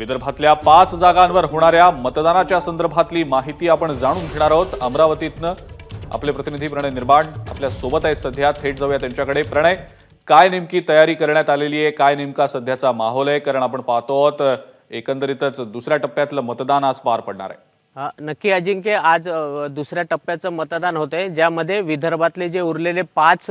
विदर्भातल्या पाच जागांवर होणाऱ्या मतदानाच्या संदर्भातली माहिती आपण जाणून घेणार आहोत. अमरावतीतनं आपले प्रतिनिधी प्रणय निर्माण आपल्यासोबत आहेत सध्या. थेट जाऊया त्यांच्याकडे. प्रणय काय नेमकी तयारी करण्यात आलेली आहे? काय नेमका सध्याचा माहोल आहे? कारण आपण पाहतो आहोत एकंदरीतच दुसऱ्या टप्प्यातलं मतदान आज पार पडणार आहे. नक्की अजिंक्य आज दुसऱ्या टप्प्याचं मतदान होतंय ज्यामध्ये विदर्भातले जे उरलेले पाच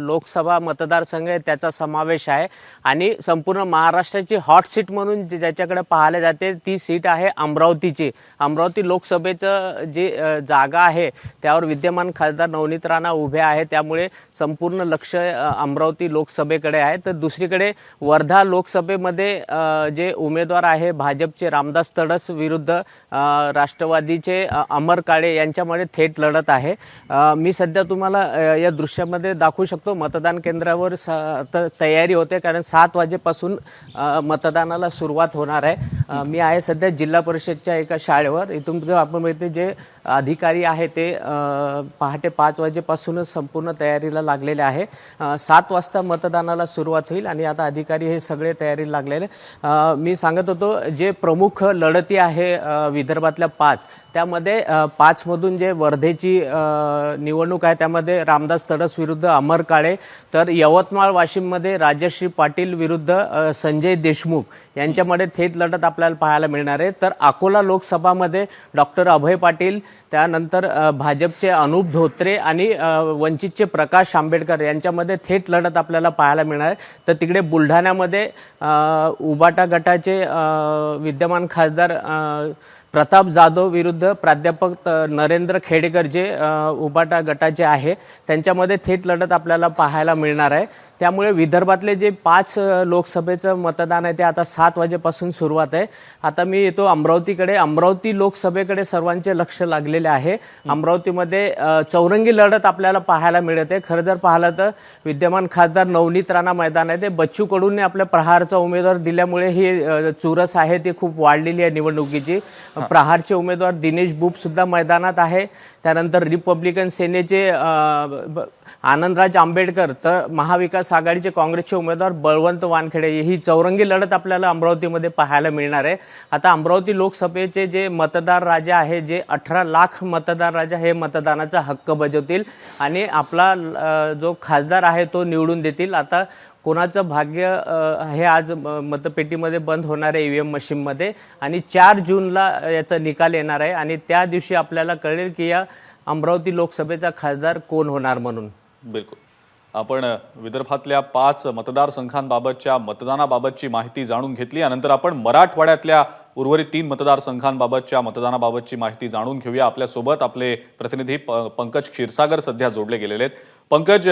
लोकसभा मतदारसंघ आहे त्याचा समावेश आहे. आणि संपूर्ण महाराष्ट्राची हॉट सीट म्हणून जे- ज्याच्याकडे पाहायला जाते ती सीट आहे अमरावतीची. अमरावती लोकसभेचं जे जागा आहे त्यावर विद्यमान खासदार नवनीत राणा उभे आहे त्यामुळे संपूर्ण लक्ष अमरावती लोकसभेकडे आहे. तर दुसरीकडे वर्धा लोकसभेमध्ये जे उमेदवार आहे भाजपचे रामदास तडस विरुद्ध राष्ट्रवादीचे अमर काळे यांच्यामध्ये थेट लढत आहे. मी सध्या तुम्हाला या दृश्यामध्ये दाखवू शकतो मतदान केंद्रावर स त- तयारी होते कारण सात वाजेपासून मतदानाला सुरुवात होणार आहे. मी आहे सध्या जिल्हा परिषदच्या एका शाळेवर. इथून आपण माहिती जे अधिकारी आहे ते पहाटे पाच वाजेपासूनच संपूर्ण तयारीला लागलेले आहे. सात वाजता मतदानाला सुरुवात होईल आणि आता अधिकारी हे सगळे तयारीला लागलेले. मी सांगत होतो जे प्रमुख लढती आहे विदर्भातल्या पाच त्यामध्ये पाचमधून जे वर्धेची निवडणूक आहे त्यामध्ये रामदास तडस विरुद्ध अमर काळे तर यवतमाळ वाशिममध्ये राजश्री पाटील विरुद्ध संजय देशमुख यांच्यामध्ये थेट लढत आपल्याला पाहायला मिळणार आहे. तर अकोला लोकसभामध्ये डॉक्टर अभय पाटील त्यानंतर भाजपचे अनुप धोत्रे आणि वंचितचे प्रकाश आंबेडकर यांच्यामध्ये थेट लढत आपल्याला पाहायला मिळणार आहे. तर तिकडे बुलढाण्यामध्ये उबाटा गटाचे विद्यमान खासदार प्रताप जाधव विरुद्ध प्राध्यापक नरेंद्र खेडेकर जे उबाटा गटाचे आहे त्यांच्यामध्ये थेट लढत आपल्याला पाहायला मिळणार आहे. त्यामुळे विदर्भातले जे पाच लोकसभेचं मतदान आहे ते आता सात वाजेपासून सुरुवात आहे. आता मी येतो अमरावतीकडे. अमरावती लोकसभेकडे सर्वांचे लक्ष लागलेले आहे. अमरावतीमध्ये चौरंगी लढत आपल्याला पाहायला मिळते. खरं जर पाहिलं तर विद्यमान खासदार नवनीत राणा मैदान आहे. ते बच्चू कडूंनी आपल्या प्रहारचा उमेदवार दिल्यामुळे ही चुरस आहे. ती खूप वाढलेली आहे निवडणुकीची. प्रहारचे उमेदवार दिनेश बुप सुद्धा मैदानात आहे. त्यानंतर रिपब्लिकन सेनेचे आनंदराज आंबेडकर तर महाविकास आघाडीचे काँग्रेसचे उमेदवार बळवंत वानखेडे. ही चौरंगी लढत आपल्याला अमरावतीमध्ये पाहायला मिळणार आहे. आता अमरावती लोकसभेचे जे मतदार राजा आहे जे अठरा लाख मतदार राजा हे मतदानाचा हक्क बजावतील आणि आपला जो खासदार आहे तो निवडून देतील. आता कोणाचं भाग्य हे आज म- मतपेटीमध्ये बंद होणार आहे ई व्ही एम मशीनमध्ये आणि चार जूनला याचा निकाल येणार आहे आणि त्या दिवशी आपल्याला कळेल की या अमरावती लोकसभेचा खासदार कोण होणार म्हणून. बिलकुल. आपण विदर्भातल्या पाच मतदारसंघांबाबतच्या मतदानाबाबतची माहिती जाणून घेतली. यानंतर आपण मराठवाड्यातल्या उर्वरित तीन मतदारसंघांबाबतच्या मतदानाबाबतची माहिती जाणून घेऊया. आपल्यासोबत आपले प्रतिनिधी प- पंकज क्षीरसागर सध्या जोडले गेलेले आहेत. पंकज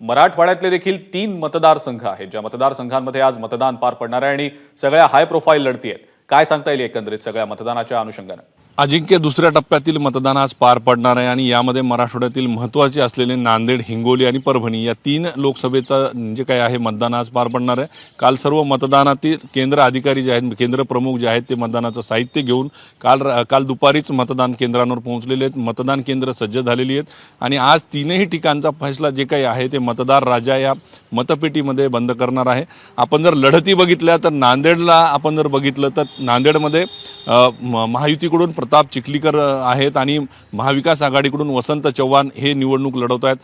मराठवाड्यातले देखील तीन मतदारसंघ आहेत ज्या मतदारसंघांमध्ये आज मतदान पार पडणार आहे आणि सगळ्या हाय प्रोफाईल लढती आहेत. काय सांगता येईल एकंदरीत सगळ्या मतदानाच्या अनुषंगानं? अजिंक्य दुसऱ्या टप्प्यातील मतदान आज पार पडणार आहे आणि यामध्ये मराठवाड्यातील महत्त्वाचे असलेले नांदेड हिंगोली आणि परभणी या तीन लोकसभेचं जे काही आहे मतदान आज पार पडणार आहे. काल सर्व मतदानातील केंद्र अधिकारी जे आहेत केंद्र प्रमुख जे आहेत ते मतदानाचं साहित्य घेऊन काल काल दुपारीच मतदान केंद्रांवर पोहोचलेले आहेत. मतदान केंद्र सज्ज झालेली आहेत. आणि आज तीनही ठिकाणचा फैसला जे काही आहे ते मतदार राजा या मतपेटीमध्ये बंद करणार आहे. आपण जर लढती बघितल्या तर नांदेडला आपण जर बघितलं तर नांदेडमध्ये अ, महायुतीकडून प्रताप चिखलीकर आहेत आणि महाविकास आघाडीकडून वसंत चव्हाण हे निवडणूक लढवत आहेत.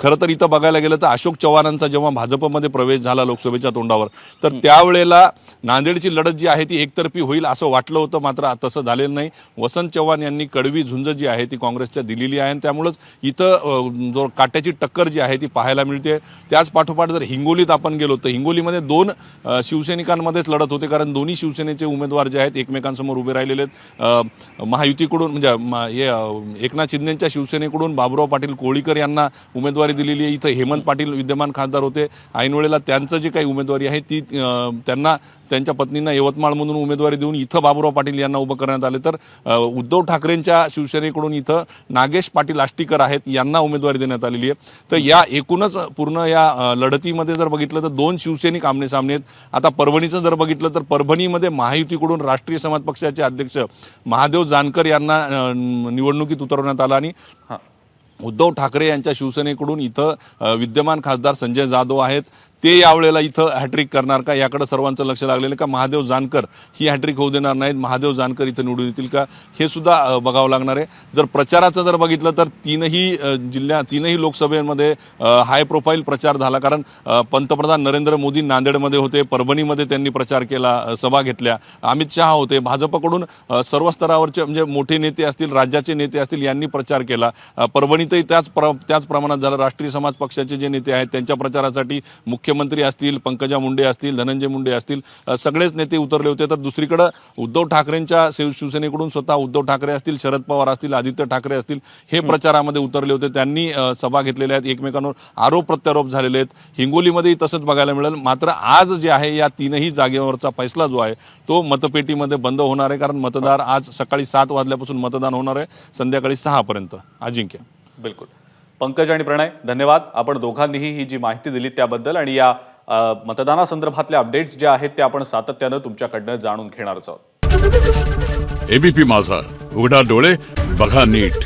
खरं तर इथं बघायला गेलं तर अशोक चव्हाणांचा जेव्हा भाजपमध्ये प्रवेश झाला लोकसभेच्या तोंडावर तर त्यावेळेला नांदेडची लढत जी आहे ती एकतर्फी होईल असं वाटलं होतं मात्र तसं झालेलं नाही. वसंत चव्हाण यांनी कडवी झुंज जी आहे ती काँग्रेसच्या दिलेली आहे आणि त्यामुळंच इथं जो काट्याची टक्कर जी आहे ती पाहायला मिळते. त्याच पाठोपाठ जर हिंगोलीत आपण गेलो तर हिंगोलीमध्ये दोन शिवसैनिकांमध्येच लढत होते कारण दोन्ही शिवसेनेचे उमेदवार जे आहेत एकमेकांसमोर उभे राहिलेले आहेत. महायुतीकडून म्हणजे हे एकनाथ शिंदेच्या शिवसेनेकडून बाबुराव पाटील कोळीकर यांना उमेदवारी दिलेली आहे. इथं हेमंत पाटील विद्यमान खासदार होते. ऐनवेळेला त्यांचं जे काही उमेदवारी आहे ती त्यांना त्यांच्या पत्नींना यवतमाळमधून उमेदवारी देऊन इथं बाबुराव पाटील यांना उभं करण्यात आले. तर उद्धव ठाकरेंच्या शिवसेनेकडून इथं नागेश पाटील आष्टीकर आहेत यांना उमेदवारी देण्यात आलेली आहे. तर या एकूणच पूर्ण या लढतीमध्ये जर बघितलं तर दोन शिवसैनिक आमने सामने आहेत. आता परभणीचं जर बघितलं तर परभणीमध्ये महायुतीकडून राष्ट्रीय समाज पक्षाचे अध्यक्ष महादेव जानकर यांना निवडणुकीत उतरवण्यात आलं आणि उद्धव ठाकरे यांच्या शिवसेनेकडून इथं विद्यमान खासदार संजय जाधव आहेत. ते यावेळेला इथं हॅट्रिक करणार का? याकडे सर्वांचं लक्ष लागलेलं आहे का? महादेव जानकर ही हॅट्रिक होऊ देणार नाहीत. महादेव जानकर इथं निवडून येतील का? हे सुद्धा बघावं लागणार आहे. जर प्रचाराचं जर बघितलं तर तीनही जिल्ह्या तीनही लोकसभेमध्ये हाय प्रोफाईल प्रचार झाला. कारण पंतप्रधान नरेंद्र मोदी नांदेडमध्ये होते. परभणीमध्ये त्यांनी प्रचार केला सभा घेतल्या. अमित शहा होते. भाजपकडून सर्व स्तरावरचे म्हणजे मोठे नेते असतील राज्याचे नेते असतील यांनी प्रचार केला. परभणीतही त्याच प्र त्याच प्रमाणात झालं. राष्ट्रीय समाज पक्षाचे जे नेते आहेत त्यांच्या प्रचारासाठी मुख्य मुख्यमंत्री असतील पंकजा मुंडे असतील धनंजय मुंडे असतील सगळेच नेते उतरले होते. तर दुसरीकडं उद्धव ठाकरेंच्या शिव शिवसेनेकडून स्वतः उद्धव ठाकरे असतील शरद पवार असतील आदित्य ठाकरे असतील हे प्रचारामध्ये उतरले होते. त्यांनी सभा घेतलेल्या आहेत एकमेकांवर आरोप प्रत्यारोप झालेले आहेत. हिंगोलीमध्येही तसंच बघायला मिळेल. मात्र आज जे आहे या तीनही जागेवरचा फैसला जो आहे तो मतपेटीमध्ये बंद होणार आहे. कारण मतदार आज सकाळी सात वाजल्यापासून मतदान होणार आहे. संध्याकाळी सहापर्यंत. अजिंक्य. बिलकुल. पंकज आणि प्रणय धन्यवाद. आपण दोघांनीही ही जी माहिती दिली त्याबद्दल आणि या मतदानासंदर्भातल्या अपडेट्स ज्या आहेत त्या आपण सातत्यानं तुमच्याकडनं जाणून घेणारच आहोत. एबीपी माझा. उघडा डोळे बघा नीट.